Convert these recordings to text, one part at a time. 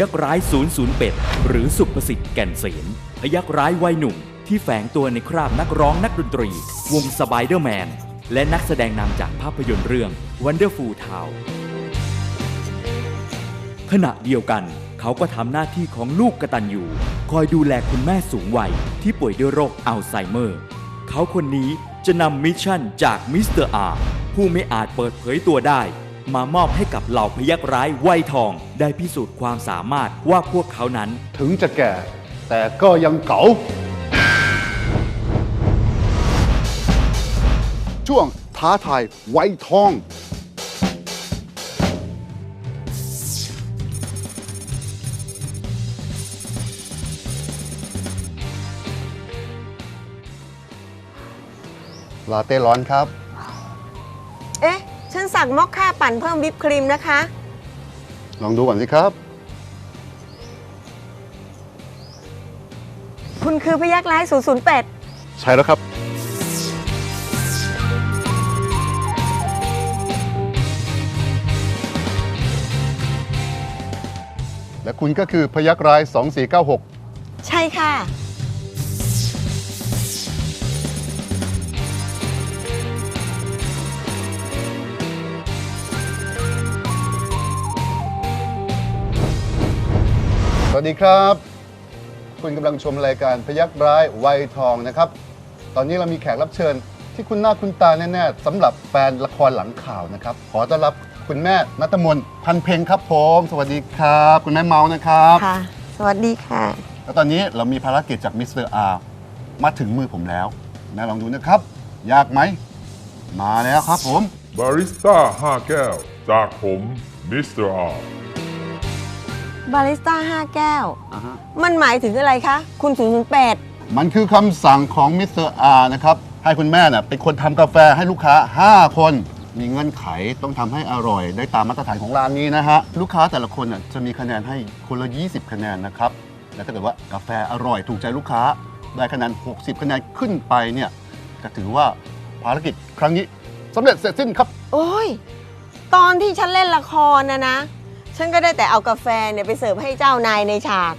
ยักร้าย008เป็ดหรือสุประสิทธิ์แก่นเสนพยักร้ายวัยหนุ่ม ที่แฝงตัวในคราบนักร้องนักดนตรี วงสไปเดอร์แมน และนักแสดงนำจากภาพยนตร์เรื่อง Wonderful Town ขณะเดียวกัน เขาก็ทำหน้าที่ของลูกกระตัญญูคอยดูแลคุณแม่สูงวัย ที่ป่วยด้วยโรคอัลไซเมอร์ เขาคนนี้จะนำมิชชั่นจากมิสเตอร์อาร์ผู้ไม่อาจเปิดเผยตัวได้ มามอบให้กับเหล่าพยักร้ายไวยทอง ได้พิสูจน์ความสามารถว่าพวกเขานั้น ถึงจะแก่ แต่ก็ยังเก๋าช่วงท้าทายไวยทอง ลาเต้ร้อนครับ สั่งมอคค่าปั่นเพิ่มวิปครีมนะคะ ลองดูก่อนสิครับ คุณคือพยักร้าย 008 ใช่แล้วครับ และคุณก็คือพยักร้าย 2496 ใช่ค่ะ สวัสดีครับ คุณกำลังชมรายการพยักร้ายวัยทองนะครับ ตอนนี้เรามีแขกรับเชิญที่คุณหน้าคุณตาแน่ๆสำหรับแฟนละครหลังข่าวนะครับ ขอต้อนรับคุณแม่นัทมนต์พันเพ็งครับผมสวัสดีครับ คุณแม่เมานะครับ ค่ะ สวัสดีค่ะ แล้วตอนนี้เรามีภารกิจจากมิสเตอร์อาร์มาถึงมือผมแล้วแม่ลองดูนะครับ ยากไหม มาแล้วครับผม บาริสต้า 5 แก้ว จากผมมิสเตอร์อาร์ บาริสต้า5แก้วมันหมายถึงอะไรคะ คุณ 008 มันคือคำสั่งของมิสเตอร์อาร์นะครับ ให้คุณแม่น่ะเป็นคนทำกาแฟให้ลูกค้า 5 คน มีเงื่อนไขต้องทำให้อร่อย ได้ตามมาตรฐานของร้านนี้นะฮะ ลูกค้าแต่ละคนน่ะจะมีคะแนนให้คนละ 20 คะแนนนะครับ และถ้าเกิดว่ากาแฟอร่อยถูกใจลูกค้า ได้คะแนน 60 คะแนนขึ้นไปเนี่ยก็ถือว่าภารกิจครั้งนี้สำเร็จเสร็จสิ้นครับ โอ้ย ตอนที่ฉันเล่นละครนะนะ ฉันก็ได้แต่เอากาแฟเนี่ยไปเสิร์ฟให้เจ้านายในฉาก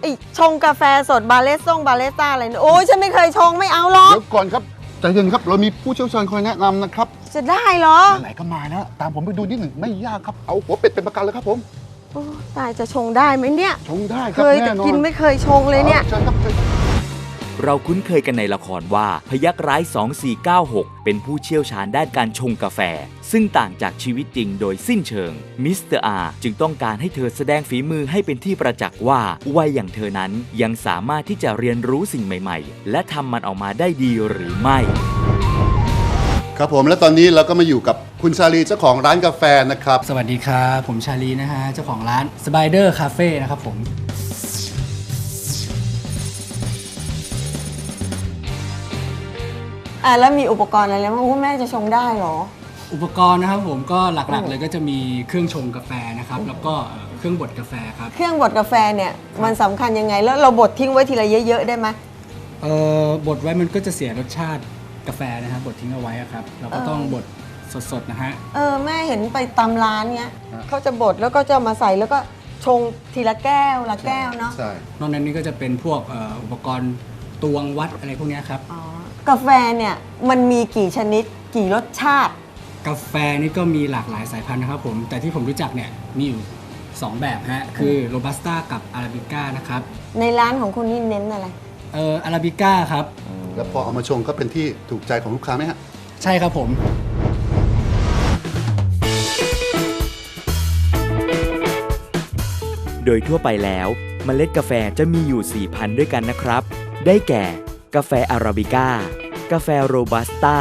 ไอชงกาแฟสดบาเลสซ่งบาเลสต้าอะไรเนี่ยโอ้ยฉันไม่เคยชงไม่เอาหรอก เดี๋ยวก่อนครับใจเย็นครับ เรามีผู้เชี่ยวชาญคอยแนะนำนะครับจะได้เหรอไหนๆก็มาแล้ว ตามผมไปดูนิดหนึ่งไม่ยากครับ เอาหัวเป็ดเป็นประกันเลยครับผม โอ้ตายจะชงได้ไหมเนี่ย ชงได้คเครับยแต่แน่นอนกินไม่เคยชงเลยเนี่ยเชิญครับเชิญครับ เราคุ้นเคยกันในละครว่าพยักร้าย 2496 เป็นผู้เชี่ยวชาญด้านการชงกาแฟ ซึ่งต่างจากชีวิตจริงโดยสิ้นเชิง มิสเตอร์อาจึงต้องการให้เธอแสดงฝีมือให้เป็นที่ประจักษ์ว่าวัยอย่างเธอนั้นยังสามารถที่จะเรียนรู้สิ่งใหม่ ๆ และทำมันออกมาได้ดีหรือไม่ ครับผมและตอนนี้เราก็มาอยู่กับคุณชาลีเจ้าของร้านกาแฟนะครับ สวัสดีครับ ผมชาลีนะฮะ เจ้าของร้าน Spider Cafe นะครับผม อะแล้วมีอุปกรณ์อะไรบ้างว่าแม่จะชงได้เหรอ อุปกรณ์นะครับผมก็หลักๆ เลยก็จะมีเครื่องชงกาแฟนะครับ แล้วก็เอ่อเครื่องบดกาแฟครับ เครื่องบดกาแฟเนี่ยมันสำคัญยังไง แล้วเราบดทิ้งไว้ทีละเยอะๆได้ไหม เอ่อบดไว้มันก็จะเสียรสชาติกาแฟนะครับบดทิ้งเอาไว้อะครับ เราก็ต้องบดสดๆนะฮะ เออแม่เห็นไปตามร้านเนี้ยฮะ เขาจะบดแล้วก็จะมาใส่แล้วก็ชงทีละแก้วละแก้วเนาะใช่ นอกนั้นนี่ก็จะเป็นพวกเอ่ออุปกรณ์ตวงวัดอะไรพวกเนี้ยครับ อ๋อ กาแฟเนี่ยมันมีกี่ชนิดกี่รสชาติ กาแฟนี่ก็มีหลากหลายสายพันธุ์นะครับผม แต่ที่ผมรู้จักเนี่ยมีอยู่ 2 แบบฮะ คือโรบัสต้ากับอาราบิก้านะครับในร้านของคุณนี่เน้นอะไร เอ่ออาราบิก้าครับ แล้วพอเอามาชงก็เป็นที่ถูกใจของลูกค้าไหมฮะ ใช่ครับผม โดยทั่วไปแล้วเมล็ดกาแฟจะมีอยู่4พันธุ์ด้วยกันนะครับ ได้แก่ กาแฟอาราบิก้า กาแฟโรบัสต้า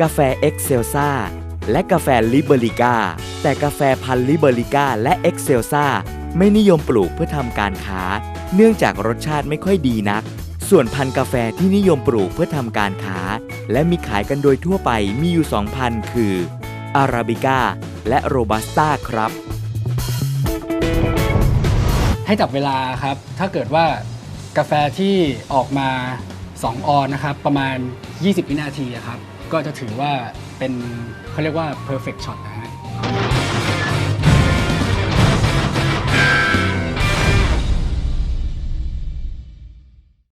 กาแฟเอ็กเซลซาและกาแฟลิเบริก้า แต่กาแฟพันลิเบริก้าและเอ็กเซลซาไม่นิยมปลูกเพื่อทำการค้า เนื่องจากรสชาติไม่ค่อยดีนัก ส่วนพันธุ์กาแฟที่นิยมปลูกเพื่อทำการค้า และมีขายกันโดยทั่วไปมีอยู่2พันคืออาราบิก้าและโรบัสต้าครับให้จับเวลาครับ ถ้าเกิดว่ากาแฟที่ออกมา 2 ออนนะครับ ประมาณ 20 วินาทีอะครับ ก็จะถือว่าเป็นเขาเรียกว่า perfect shot นะฮะ